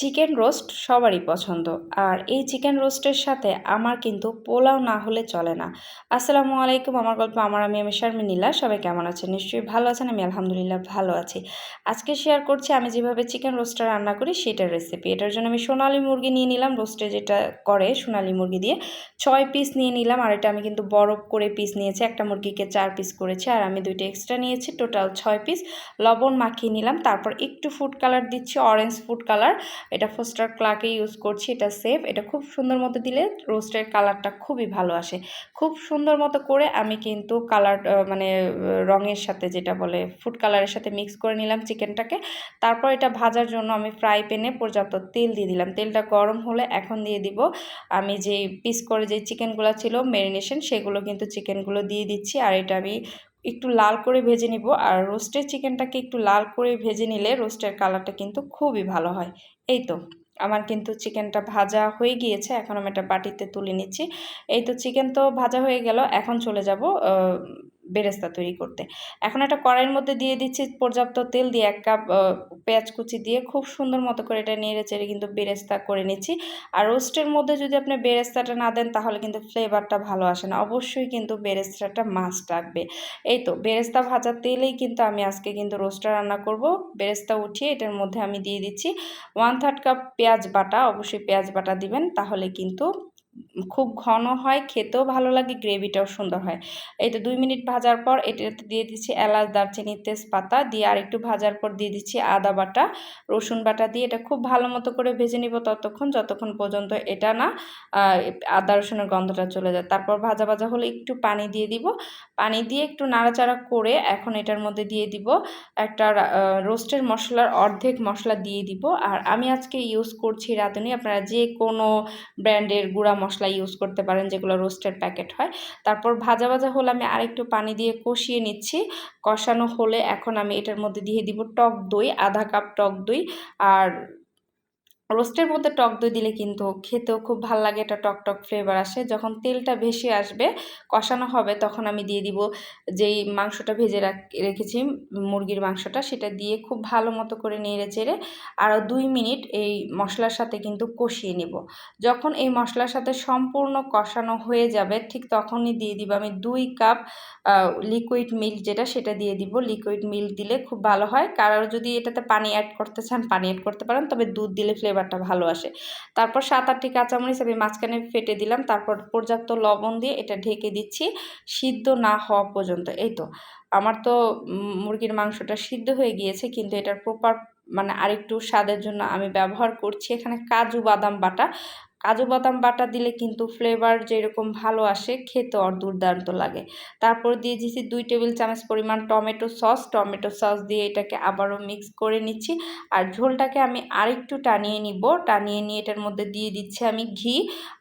Chicken roast সবারই পছন্দ। আর এই চিকেন রোস্টের সাথে আমার কিন্তু পোলাও না হলে চলে না। আসসালামু আলাইকুম, আমার গল্প আমার আমি আমি শারমিন নীলা, সবাই কেমন আছেন? নিশ্চয়ই ভালো আছেন, আমি আলহামদুলিল্লাহ ভালো আছি। আজকে শেয়ার করছি আমি যেভাবে চিকেন রোস্টটা রান্না করি সেটার রেসিপি এটার জন্য আমি সোনালি মুরগি নিয়ে নিলাম, রোস্টে যেটা করে সোনালি মুরগি দিয়ে ছয় পিস নিয়ে নিলাম। আর এটা আমি কিন্তু বরফ করে পিস নিয়েছি, একটা মুরগিকে চার পিস করেছি। আর আমি দুইটা এক্সট্রা নিয়েছি টোটাল ছয় পিস লবণ মাখিয়ে নিলাম, তারপর একটু ফুড কালার দিচ্ছি অরেঞ্জ ফুড কালার এটা ফোস্টার ক্লাকে ইউজ করছি, এটা সেফ এটা খুব সুন্দর মতো দিলে রোস্টের কালারটা খুবই ভালো আসে। খুব সুন্দর মতো করে আমি কিন্তু কালার মানে রঙের সাথে যেটা বলে ফুড কালারের সাথে মিক্স করে নিলাম চিকেনটাকে তারপর এটা ভাজার জন্য আমি ফ্রাই প্যানে পর্যাপ্ত তেল দিয়ে দিলাম। তেলটা গরম হলে এখন দিয়ে দিব। আমি যে পিস করে যে চিকেনগুলো ছিল ম্যারিনেশন সেগুলো কিন্তু চিকেনগুলো দিয়ে দিচ্ছি। আর এটা আমি একটু লাল করে ভেজে নিব। আর রোস্টের চিকেনটাকে একটু লাল করে ভেজে নিলে রোস্টের কালারটা কিন্তু খুবই ভালো হয়। এই তো, আমার কিন্তু চিকেনটা ভাজা হয়ে গিয়েছে। এখন আমি এটা বাটিতে তুলে নিচ্ছি। এই তো চিকেন তো ভাজা হয়ে গেল। এখন চলে যাব বেরেস্তা তৈরি করতে। এখন একটা কড়াইয়ের মধ্যে দিয়ে দিচ্ছি পর্যাপ্ত তেল দিয়ে এক কাপ পেঁয়াজ কুচি দিয়ে খুব সুন্দর মতো করে এটা নেড়ে চেড়ে কিন্তু বেরেস্তা করে নিচ্ছি। আর রোস্টের মধ্যে যদি আপনি বেরেস্তাটা না দেন তাহলে কিন্তু ফ্লেভারটা ভালো আসে না। অবশ্যই কিন্তু বেরেস্তাটা মাস্ট রাখবে এই তো, বেরেস্তা ভাজা তেলেই কিন্তু আমি আজকে কিন্তু রোস্টটা রান্না করব। বেরেস্তা উঠিয়ে এটার মধ্যে আমি দিয়ে দিচ্ছি ওয়ান থার্ড কাপ পেঁয়াজ বাটা। অবশ্যই পেঁয়াজ বাটা দিবেন, তাহলে কিন্তু খুব ঘন হয়, খেতেও ভালো লাগে, গ্রেভিটাও সুন্দর হয়। তো দুই মিনিট ভাজার পর এটাতে দিয়ে দিচ্ছি এলাচ, দারচিনি, তেজপাতা, দিয়ে আর একটু ভাজার পর দিয়ে দিচ্ছি আদা বাটা, রসুন বাটা দিয়ে এটা খুব ভালো মতো করে ভেজে নিব ততক্ষণ, যতক্ষণ পর্যন্ত এটা না আদা রসুনের গন্ধটা চলে যায়। তারপর ভাজা ভাজা হলে একটু পানি দিয়ে দিব। পানি দিয়ে একটু নাড়াচাড়া করে এখন এটার মধ্যে দিয়ে দিব একটা রোস্টের মশলার অর্ধেক মশলা দিয়ে দিব। আর আমি আজকে ইউজ করছি রাঁধুনি, আপনারা যে কোনো ব্র্যান্ডের গুঁড়া মশলা ইউজ করতে পারেন, যেগুলো রোস্টেড প্যাকেট হয়। তারপর ভাজা ভাজা হলে আমি আরেকটু পানি দিয়ে কষিয়ে নিচ্ছি। কষানো হলে এখন আমি এটার মধ্যে দিয়ে দিব টক দই, আধা কাপ টক দই আর রোস্টের মধ্যে টক দই দিলে কিন্তু খেতেও খুব ভালো লাগে এটা টক টক ফ্লেভার আসে। যখন তেলটা বেশি আসবে, কষানো হবে, তখন আমি দিয়ে দিব যেই মাংসটা ভেজে রেখেছি, মুরগির মাংসটা, সেটা দিয়ে খুব ভালো মতো করে নেড়ে চেড়ে আরও দুই মিনিট এই মশলার সাথে কিন্তু কষিয়ে নিব। যখন এই মশলার সাথে সম্পূর্ণ কষানো হয়ে যাবে, ঠিক তখনই দিয়ে দিব আমি দুই কাপ লিকুইড মিল্ক যেটা, সেটা দিয়ে দিব। লিকুইড মিল্ক দিলে খুব ভালো হয়। কারোর যদি এটাতে পানি অ্যাড করতে চান, পানি অ্যাড করতে পারেন, তবে দুধ দিলে ফ্লেভার ফ্লেভারটা ভালো আসে। তারপর সাত আটটি কাঁচামরিচ আমি মাঝখানে ফেটে দিলাম, তারপর পর্যাপ্ত লবণ দিয়ে এটা ঢেকে দিচ্ছি, সিদ্ধ না হওয়া পর্যন্ত। এই তো, আমার তো মুরগির মাংসটা সিদ্ধ হয়ে গিয়েছে, কিন্তু এটার প্রপার মানে আরেকটু স্বাদের জন্য আমি ব্যবহার করছি। এখানে কাজু বাদাম বাটা কাজু বাদাম বাটা দিলে কিন্তু ফ্লেভার যেরকম ভালো আসে, খেতে আর দুর্দান্ত লাগে। তারপর দিয়ে দিয়েছি দুই টেবিল চামচ পরিমাণ টমেটো সস। টমেটো সস দিয়ে এটাকে আবারও মিক্স করে নিচ্ছি। আর ঝোলটাকে আমি আরেকটু টানিয়ে নিব। টানিয়ে নিয়ে এটার মধ্যে দিয়ে দিচ্ছি আমি ঘি।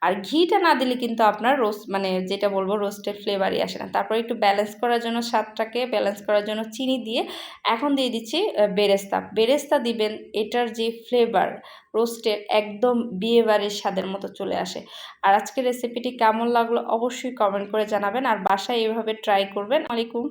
আর ঘিটা না দিলে কিন্তু আপনার রোস্ট মানে যেটা বলব রোস্টের ফ্লেভারই আসে না। তারপর একটু ব্যালেন্স করার জন্য স্বাদটাকে ব্যালেন্স করার জন্য চিনি দিয়ে এখন দিয়ে দিচ্ছি বেরেস্তা। বেরেস্তা দিবেন, এটার যে ফ্লেভার রোস্টের একদম বিয়েবাড়ির স্বাদের মতো চলে আসে। আর আজকের রেসিপিটি কেমন লাগল অবশ্যই কমেন্ট করে জানাবেন। আর বাসায় এভাবে ট্রাই করবেন। আলাইকুম।